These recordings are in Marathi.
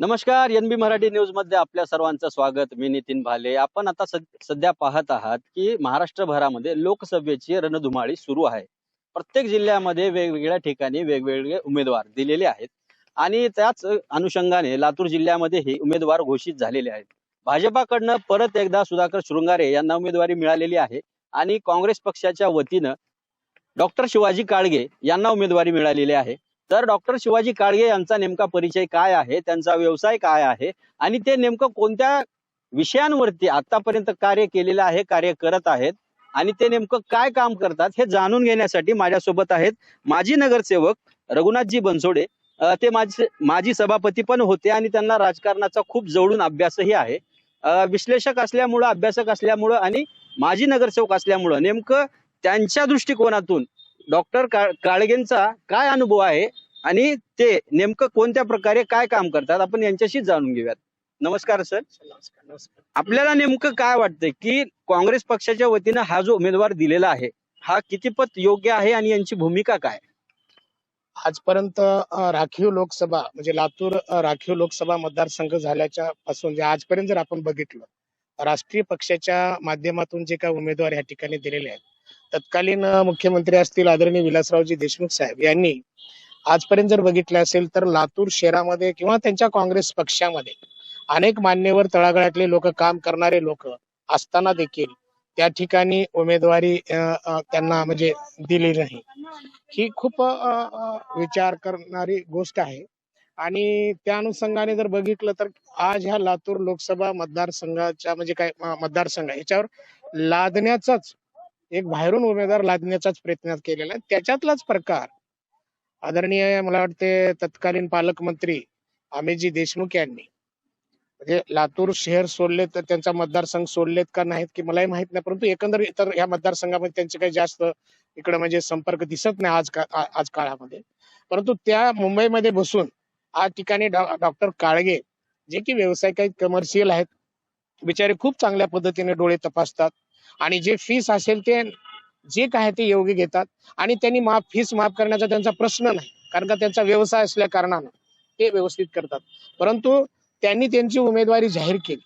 नमस्कार एन बी मराठी न्यूजमध्ये आपल्या सर्वांचं स्वागत. मी नितीन भाले. आपण आता सध्या पाहत आहात की महाराष्ट्रभरामध्ये लोकसभेची रणधुमाळी सुरू आहे. प्रत्येक जिल्ह्यामध्ये वेगवेगळ्या ठिकाणी वेगवेगळे उमेदवार दिलेले आहेत आणि त्याच अनुषंगाने लातूर जिल्ह्यामध्येही उमेदवार घोषित झालेले आहेत. भाजपाकडनं परत एकदा सुधाकर शृंगारे यांना उमेदवारी मिळालेली आहे आणि काँग्रेस पक्षाच्या वतीनं डॉक्टर शिवाजी काळगे यांना उमेदवारी मिळालेली आहे. तर डॉक्टर शिवाजी काळगे यांचा नेमका परिचय काय आहे? त्यांचा व्यवसाय काय आहे? आणि ते नेमकं कोणत्या विषयांवरती आतापर्यंत कार्य केलेलं आहे कार्य करत आहेत? आणि ते नेमकं काय काम करतात हे जाणून घेण्यासाठी माझ्यासोबत आहेत माजी नगरसेवक रघुनाथजी बनसोडे. ते माझे माजी सभापती पण होते आणि त्यांना राजकारणाचा खूप जवळून अभ्यासही आहे. विश्लेषक असल्यामुळं अभ्यासक असल्यामुळं आणि माजी नगरसेवक असल्यामुळं नेमकं त्यांच्या दृष्टिकोनातून डॉक्टर काळगेंचा काय अनुभव आहे? आणि ते नेमकं कोणत्या प्रकारे काय काम करतात आपण यांच्याशी जाणून घेऊयात. नमस्कार सर. आपल्याला नेमकं काय वाटतंय की काँग्रेस पक्षाच्या वतीनं हा जो उमेदवार दिलेला आहे हा कितीपत योग्य आहे आणि यांची भूमिका काय? आजपर्यंत राखीव लोकसभा म्हणजे लातूर राखीव लोकसभा मतदारसंघ झाल्याच्या पासून जे आजपर्यंत जर आपण बघितलं राष्ट्रीय पक्षाच्या माध्यमातून जे काही उमेदवार या ठिकाणी दिलेले आहेत तत्कालीन मुख्यमंत्री असतील आदरणीय विलासरावजी देशमुख साहेब यांनी आजपर्यंत जर बघितले असेल तर लातूर शहरामध्ये किंवा त्यांच्या काँग्रेस पक्षामध्ये अनेक मान्यवर तळागाळातले लोक काम करणारे लोक असताना देखील त्या ठिकाणी उमेदवारी त्यांना म्हणजे दिली नाही. ही खूप विचार करणारी गोष्ट आहे. आणि त्या अनुषंगाने जर बघितलं तर आज ह्या लातूर लोकसभा मतदारसंघाच्या म्हणजे काय मतदारसंघ याच्यावर लादण्याचाच एक बाहेरून उमेदवार लादण्याचाच प्रयत्न केलेला आहे. त्याच्यातलाच प्रकार आदरणीय मला वाटते तत्कालीन पालकमंत्री अमितजी देशमुख यांनी. म्हणजे लातूर शहर सोडले तर त्यांचा मतदारसंघ सोडलेत का नाहीत की मलाही माहीत नाही परंतु एकंदर इतर ह्या मतदारसंघामध्ये त्यांचे काही जास्त इकडे म्हणजे संपर्क दिसत नाही आज का आज काळामध्ये. परंतु त्या मुंबईमध्ये बसून आज ठिकाणी डॉक्टर काळगे जे की व्यावसायिक कमर्शियल आहेत बिचारे खूप चांगल्या पद्धतीने डोळे तपासतात आणि जे फीस असेल ते जे काय ते योग्य घेतात. आणि त्यांनी माफ फीस माफ करण्याचा त्यांचा प्रश्न नाही. कारण का त्यांचा व्यवसाय असल्या कारणानं ते व्यवस्थित करतात. परंतु त्यांनी त्यांची उमेदवारी जाहीर केली.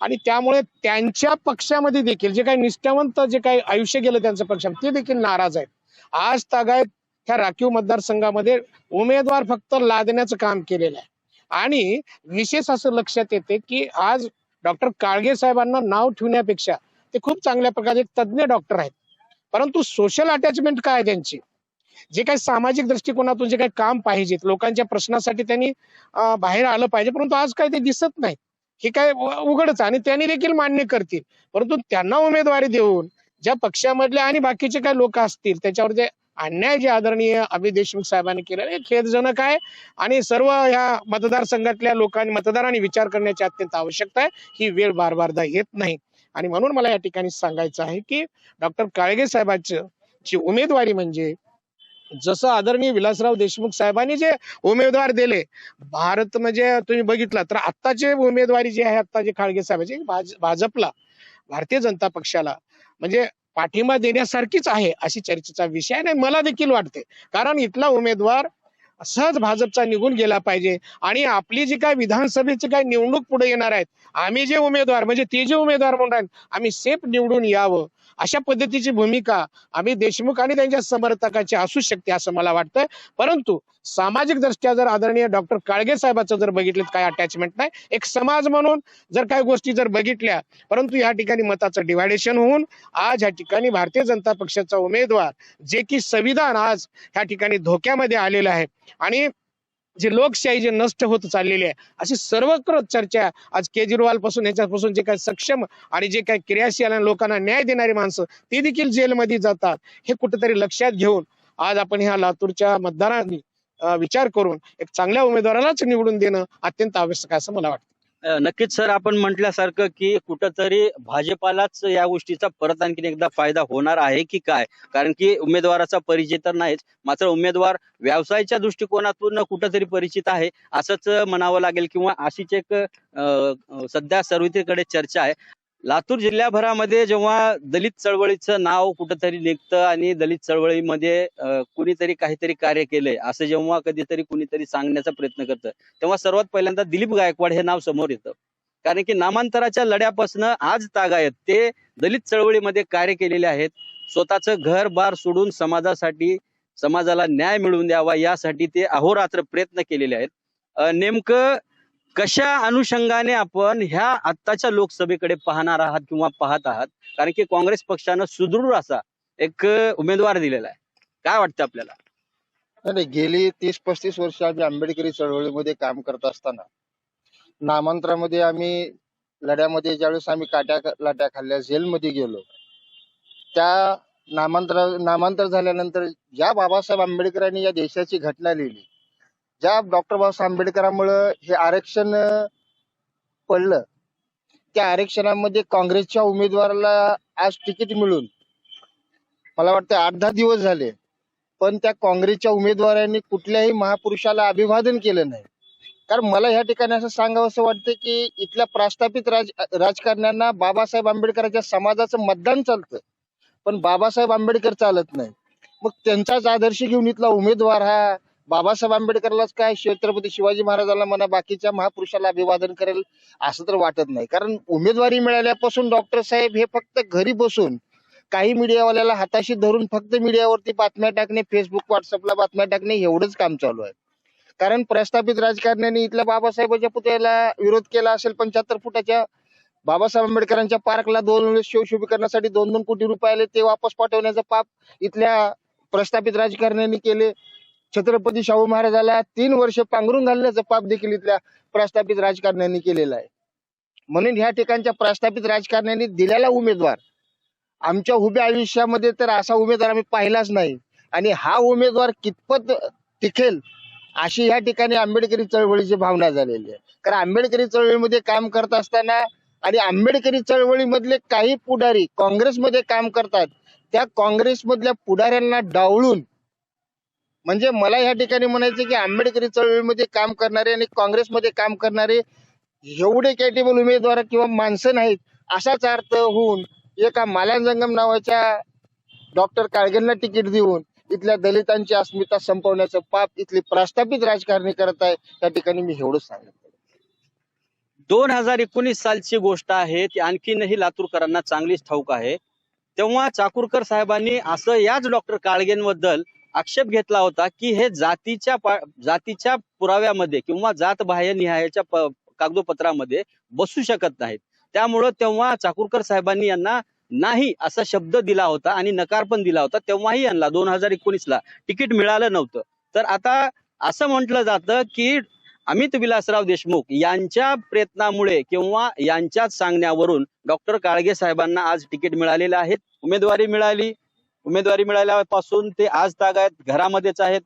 आणि त्यामुळे त्यांच्या पक्षामध्ये देखील जे काही निष्ठावंत जे काही आयुष्य गेलं त्यांच्या पक्षामध्ये ते देखील नाराज आहेत. आज तागायत ह्या राखीव मतदारसंघामध्ये उमेदवार फक्त लादण्याचं काम केलेलं आहे. आणि विशेष असं लक्षात येते की आज डॉक्टर काळगे साहेबांना नाव ठेवण्यापेक्षा ते खूप चांगल्या प्रकारे तज्ज्ञ डॉक्टर आहेत. परंतु सोशल अटॅचमेंट काय त्यांची? जे काही सामाजिक दृष्टिकोनातून जे काही काम पाहिजेत लोकांच्या प्रश्नासाठी त्यांनी बाहेर आलं पाहिजे परंतु आज काही ते दिसत नाही. हे काय उघडच आणि त्यांनी देखील मान्य करतील. परंतु त्यांना उमेदवारी देऊन ज्या पक्षामधले आणि बाकीचे काही लोक असतील त्याच्यावर जे अन्याय जे आदरणीय अमित देशमुख साहेबांनी केलेला हे खेदजनक आहे. आणि सर्व ह्या मतदारसंघातल्या लोकांनी मतदारांनी विचार करण्याची अत्यंत आवश्यकता आहे. ही वेळ बार बारदा येत नाही. आणि म्हणून मला या ठिकाणी सांगायचं आहे की डॉक्टर काळगे साहेबांचं ची उमेदवारी म्हणजे जसं आदरणीय विलासराव देशमुख साहेबांनी जे उमेदवार दिले भारत म्हणजे तुम्ही बघितला तर आत्ताचे उमेदवारी जी आहे आता जे खाळगे साहेबांची म्हणजे भाज- भाजपला भारतीय जनता पक्षाला म्हणजे पाठिंबा देण्यासारखीच आहे अशी चर्चेचा विषय आहे आणि मला देखील वाटते. कारण इथला उमेदवार सहज भाजपचा निघून गेला पाहिजे. आणि आपली जी काय विधानसभेची काय निवडणूक पुढे येणार आहेत आम्ही जे उमेदवार म्हणजे ते जे उमेदवार म्हणून आम्ही सेफ निवडून यावं. अशा पद्धतीची भूमिका आम्ही देशमुख आणि त्यांच्या समर्थकाची असू शकते असं मला वाटतं परंतु सामाजिक दृष्ट्या जर आदरणीय डॉक्टर काळगे साहेबाचं जर बघितलं तर काय अटॅचमेंट नाही. एक समाज म्हणून जर काही गोष्टी जर बघितल्या परंतु या ठिकाणी मताचं डिवायडेशन होऊन आज या ठिकाणी भारतीय जनता पक्षाचा उमेदवार जे की संविधान आज ह्या ठिकाणी धोक्यामध्ये आलेलं आहे. आणि जे लोकशाही जे नष्ट होत चाललेली आहे अशी सर्वत्र चर्चा आज केजरीवाल पासून याच्यापासून जे काही सक्षम आणि जे काही क्रियाशील आणि लोकांना न्याय देणारी माणसं ते देखील जेलमध्ये जातात. हे कुठेतरी लक्षात घेऊन आज आपण ह्या लातूरच्या मतदारांनी विचार करून एक चांगल्या उमेदवारालाच निवडून देणं अत्यंत आवश्यक आहे असं मला वाटतं. नक्कीच सर आपण म्हटल्यासारखं की कुठंतरी भाजपालाच या गोष्टीचा परत आणखीन एकदा फायदा होणार आहे की काय? कारण की उमेदवाराचा परिचय तर नाहीच मात्र उमेदवार व्यवसायाच्या दृष्टिकोनातून कुठंतरी परिचित आहे असंच म्हणावं लागेल किंवा अशीच एक अं, सध्या सर्वतीकडे चर्चा आहे. लातूर जिल्ह्याभरामध्ये जेव्हा दलित चळवळीचं नाव कुठंतरी निघतं आणि दलित चळवळीमध्ये कुणीतरी काहीतरी कार्य केलंय असं जेव्हा कधीतरी कुणीतरी सांगण्याचा प्रयत्न करतं तेव्हा सर्वात पहिल्यांदा दिलीप गायकवाड हे नाव समोर येतं. कारण की नामांतराच्या लढ्यापासून आज तागायत ते दलित चळवळीमध्ये कार्य केलेले आहेत. स्वतःचं घर बार सोडून समाजासाठी समाजाला न्याय मिळवून द्यावा यासाठी ते अहोरात्र प्रयत्न केलेले आहेत. नेमकं कशा अनुषंगाने आपण ह्या आत्ताच्या लोकसभेकडे पाहणार आहात किंवा पाहत आहात? कारण की काँग्रेस पक्षानं सुदृढ असा एक उमेदवार दिलेला आहे. काय वाटतं आपल्याला? नाही नाही, गेली तीस पस्तीस वर्ष आम्ही आंबेडकरी चळवळीमध्ये काम करत असताना नामांतरामध्ये आम्ही लढ्यामध्ये ज्यावेळेस आम्ही काट्या लाट्या खाल्ल्या जेलमध्ये गेलो त्या नामांतर नामांतर झाल्यानंतर ज्या बाबासाहेब आंबेडकरांनी या देशाची घटना लिहिली ज्या डॉक्टर बाबासाहेब आंबेडकरांमुळं हे आरक्षण पडलं त्या आरक्षणामध्ये काँग्रेसच्या उमेदवाराला आज तिकीट मिळून मला वाटतं आठ दहा दिवस झाले पण त्या काँग्रेसच्या उमेदवारांनी कुठल्याही महापुरुषाला अभिवादन केलं नाही. कारण मला या ठिकाणी असं सांगावं असं वाटतं की इथल्या प्रस्थापित राज राजकारण्यांना बाबासाहेब आंबेडकरांच्या समाजाचं मतदान चालतं पण बाबासाहेब आंबेडकर चालत नाही. मग त्यांचाच आदर्श घेऊन इथला उमेदवार हा बाबासाहेब आंबेडकरलाच काय छत्रपती शिवाजी महाराजांना म्हणा बाकीच्या महापुरुषाला अभिवादन करेल असं तर वाटत नाही. कारण उमेदवारी मिळाल्यापासून डॉक्टर साहेब हे फक्त घरी बसून काही मीडियावाल्याला हाताशी धरून फक्त मीडियावरती बातम्या टाकणे फेसबुक व्हॉट्सअपला बातम्या टाकणे एवढंच काम चालू आहे. कारण प्रस्थापित राजकारण्याने इथल्या बाबासाहेबांच्या पुतळ्याला विरोध केला असेल पंच्याहत्तर फुटाच्या बाबासाहेब आंबेडकरांच्या पार्कला दोन वेळेस शिवशुभीकरणासाठी दोन दोन कोटी रुपये आले ते वापस पाठवण्याचं पाप इथल्या प्रस्थापित राजकारण्यांनी केले. छत्रपती शाहू महाराजाला तीन वर्ष पांघरून घालण्याचं पाप देखील इथल्या प्रस्थापित राजकारण्यांनी केलेलं आहे. म्हणून ह्या ठिकाणच्या प्रस्थापित राजकारण्यांनी दिलेला उमेदवार आमच्या उभ्या आयुष्यामध्ये तर असा उमेदवार आम्ही पाहिलाच नाही. आणि हा उमेदवार कितपत टिकेल अशी या ठिकाणी आंबेडकरी चळवळीची भावना झालेली आहे. कारण आंबेडकरी चळवळीमध्ये काम करत असताना आणि आंबेडकरी चळवळीमधले काही पुढारी काँग्रेसमध्ये काम करतात त्या काँग्रेसमधल्या पुढाऱ्यांना डावळून म्हणजे मला या ठिकाणी म्हणायचं की आंबेडकरी चळवळीमध्ये काम करणारे आणि काँग्रेसमध्ये काम करणारे एवढे कॅटेबल उमेदवार किंवा माणसं नाहीत असाच अर्थ होऊन एका मालांजंगम नावाच्या डॉक्टर काळगेंना तिकीट देऊन इथल्या दलितांची अस्मिता संपवण्याचं पाप इथली प्रस्थापित राजकारणी करत आहे त्या ठिकाणी मी एवढंच सांगितलं दोन हजार एकोणीस सालची गोष्ट आहे ती आणखीनही लातूरकरांना चांगलीच ठाऊक आहे. तेव्हा चाकूरकर साहेबांनी असं याच डॉक्टर काळगेंबद्दल आक्षेप घेतला होता की हे जातीच्या पा- जातीच्या पुराव्यामध्ये किंवा जातबाह्य निहायाच्या कागदोपत्रामध्ये बसू शकत नाहीत. त्यामुळं तेव्हा चाकूरकर साहेबांनी यांना नाही असा शब्द दिला होता आणि नकार पण दिला होता. तेव्हाही यांना दोन हजार एकोणीसला तिकीट मिळालं नव्हतं. तर आता असं म्हटलं जातं की अमित विलासराव देशमुख यांच्या प्रयत्नामुळे किंवा यांच्याच सांगण्यावरून डॉक्टर काळगे साहेबांना आज तिकीट मिळालेलं आहे. उमेदवारी मिळाली. उमेदवारी मिळाल्यापासून ते आज तागायत घरामध्येच आहेत.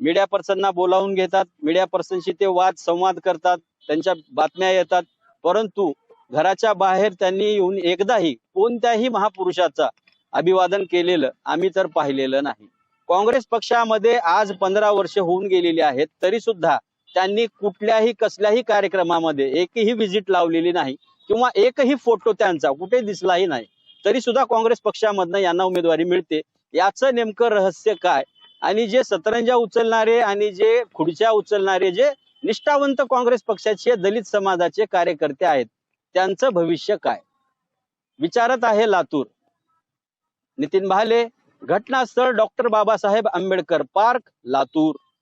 मीडिया पर्सनना बोलावून घेतात मीडिया पर्सनशी ते वाद संवाद करतात त्यांच्या बातम्या येतात. परंतु घराच्या बाहेर त्यांनी येऊन एकदाही कोणत्याही महापुरुषाचा अभिवादन केलेलं आम्ही तर पाहिलेलं नाही. काँग्रेस पक्षामध्ये आज पंधरा वर्ष होऊन गेलेली आहेत तरी सुद्धा त्यांनी कुठल्याही कसल्याही कार्यक्रमामध्ये एकही व्हिजिट लावलेली नाही किंवा एकही फोटो त्यांचा कुठे दिसलाही नाही. तरी सुद्धा काँग्रेस पक्षामधनं यांना उमेदवारी मिळते. याचं नेमकं रहस्य काय? आणि जे सतरंजा उचलणारे आणि जे खुर्च्या उचलणारे जे निष्ठावंत काँग्रेस पक्षाचे दलित समाजाचे कार्यकर्ते आहेत त्यांचं भविष्य काय? विचारत आहे लातूर. नितीन भाले घटनास्थळ डॉक्टर बाबासाहेब आंबेडकर पार्क लातूर.